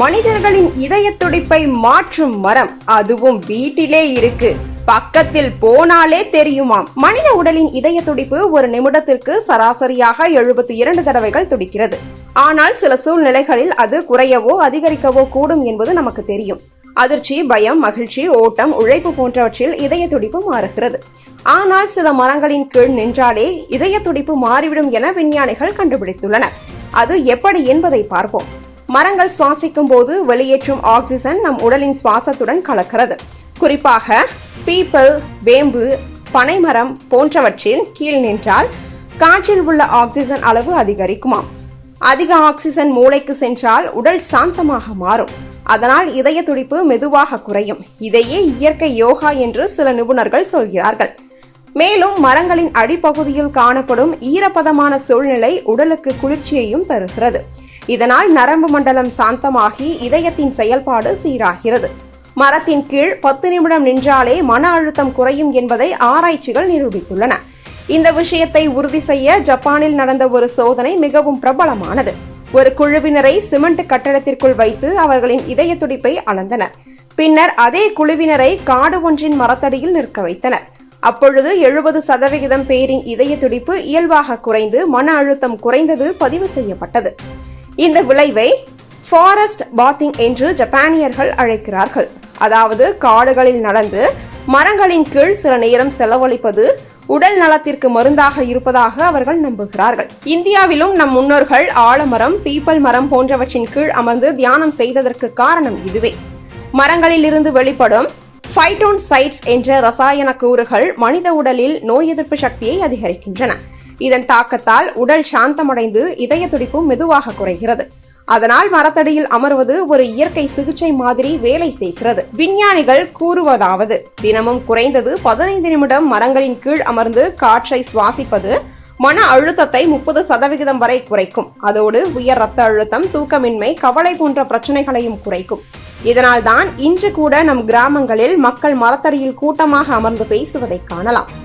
மனிதர்களின் இதய துடிப்பை மாற்றும் மரம் அதுவும் வீட்டிலே இருக்கு. பக்கத்தில் போனாலே தெரியுமாம். மனித உடலின் இதய துடிப்பு ஒரு நிமிடத்திற்கு சராசரியாக எழுபத்தி இரண்டு தடவைகள் துடிக்கிறது. ஆனால் சில சூழ்நிலைகளில் அது குறையவோ அதிகரிக்கவோ கூடும் என்பது நமக்கு தெரியும். அதிர்ச்சி பயம் மகிழ்ச்சி ஓட்டம் உழைப்பு போன்றவற்றில் இதய துடிப்பு மாறுகிறது. ஆனால் சில மரங்களின் கீழ் நின்றாலே இதய துடிப்பு மாறிவிடும் என விஞ்ஞானிகள் கண்டுபிடித்துள்ளனர். அது எப்படி என்பதை பார்ப்போம். மரங்கள் சுவாசிக்கும் போது வெளியேற்றும் ஆக்சிஜன் நம் உடலின் சுவாசத்துடன் கலக்கிறது. குறிப்பாக பீப்பிள் வேம்பு பனைமரம் போன்றவற்றின் கீழ் நின்றால் காற்றில் உள்ள ஆக்சிஜன் அளவு அதிகரிக்குமாம். அதிக ஆக்சிஜன் மூளைக்கு சென்றால் உடல் சாந்தமாக மாறும். அதனால் இதய துடிப்பு மெதுவாக குறையும். இதையே இயற்கை யோகா என்று சில நிபுணர்கள் சொல்கிறார்கள். மேலும் மரங்களின் அடிப்பகுதியில் காணப்படும் ஈரப்பதமான சூழ்நிலை உடலுக்கு குளிர்ச்சியையும் தருகிறது. இதனால் நரம்பு மண்டலம் சாந்தமாகி இதயத்தின் செயல்பாடு சீராகிறது. மரத்தின் கீழ் பத்து நிமிடம் நின்றாலே மன அழுத்தம் குறையும் என்பதை ஆராய்ச்சிகள் நிரூபித்துள்ளன. இந்த விஷயத்தை உறுதி செய்ய ஜப்பானில் நடந்த ஒரு சோதனை மிகவும் பிரபலமானது. ஒரு குழுவினரை சிமெண்ட் கட்டடத்திற்குள் வைத்து அவர்களின் இதய துடிப்பை அளந்தனர். பின்னர் அதே குழுவினரை காடு ஒன்றின் மரத்தடியில் நிற்க வைத்தனர். அப்பொழுது எழுபது சதவிகிதம் பேரின் இதய துடிப்பு இயல்பாக குறைந்து மன அழுத்தம் குறைந்தது பதிவு செய்யப்பட்டது. இந்த விளைவை ஃபாரஸ்ட் பாத்திங் என்று ஜப்பானியர்கள் அழைக்கிறார்கள். அதாவது காடுகளில் நடந்து மரங்களின் கீழ் சில நேரம் செலவழிப்பது உடல் நலத்திற்கு மருந்தாக இருப்பதாக அவர்கள் நம்புகிறார்கள். இந்தியாவிலும் நம் முன்னோர்கள் ஆலமரம் பீப்பல் மரம் போன்றவற்றின் கீழ் அமர்ந்து தியானம் செய்ததற்கு காரணம் இதுவே. மரங்களில் இருந்து வெளிப்படும் ஃபைட்டோன் சைட்ஸ் என்ற ரசாயன கூறுகள் மனித உடலில் நோய் எதிர்ப்பு சக்தியை அதிகரிக்கின்றன. இதன் தாக்கத்தால் உடல் சாந்தமடைந்து இதய துடிப்பு மெதுவாக குறைகிறது. அதனால் மரத்தடியில் அமர்வது ஒரு இயற்கை சிகிச்சை மாதிரி வேலை செய்கிறது. விஞ்ஞானிகள் கூறுவதாவது தினமும் குறைந்தது பதினைந்து நிமிடம் மரங்களின் கீழ் அமர்ந்து காற்றை சுவாசிப்பது மன அழுத்தத்தை முப்பது சதவிகிதம் வரை குறைக்கும். அதோடு உயர் ரத்த அழுத்தம் தூக்கமின்மை கவலை போன்ற பிரச்சனைகளையும் குறைக்கும். இதனால் தான் இன்று கூட நம் கிராமங்களில் மக்கள் மரத்தடியில் கூட்டமாக அமர்ந்து பேசுவதை காணலாம்.